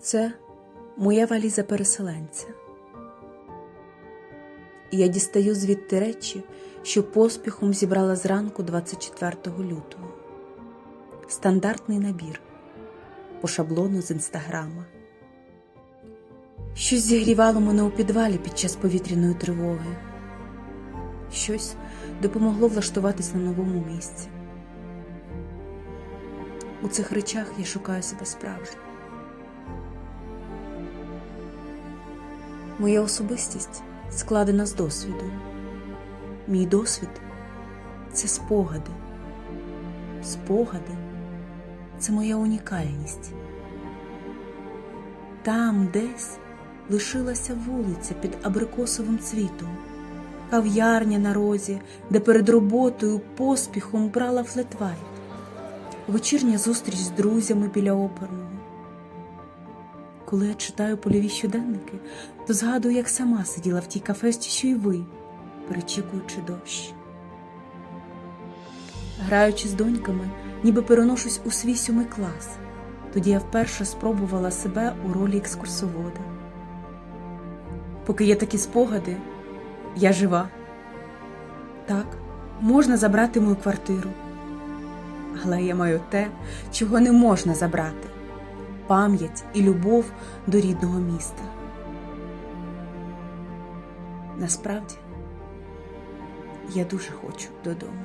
Це моя валіза переселенця. Я дістаю звідти речі, що поспіхом зібрала зранку 24 лютого. Стандартний набір по шаблону з інстаграма. Щось зігрівало мене у підвалі під час повітряної тривоги. Щось допомогло влаштуватись на новому місці. У цих речах я шукаю себе справжньо. Моя особистість складена з досвіду. Мій досвід це спогади. Спогади це моя унікальність. Там десь лишилася вулиця під абрикосовим цвітом, кав'ярня на розі, де перед роботою поспіхом брала флетвайт, вечірня зустріч з друзями біля оперного. Коли я читаю польові щоденники, то згадую, як сама сиділа в тій кафешці, що й ви, перечікуючи дощ. Граючи з доньками, ніби переношусь у свій сьомий клас. Тоді я вперше спробувала себе у ролі екскурсовода. Поки є такі спогади, я жива. Так, можна забрати мою квартиру. Але я маю те, чого не можна забрати пам'ять і любов до рідного міста. Насправді, я дуже хочу додому.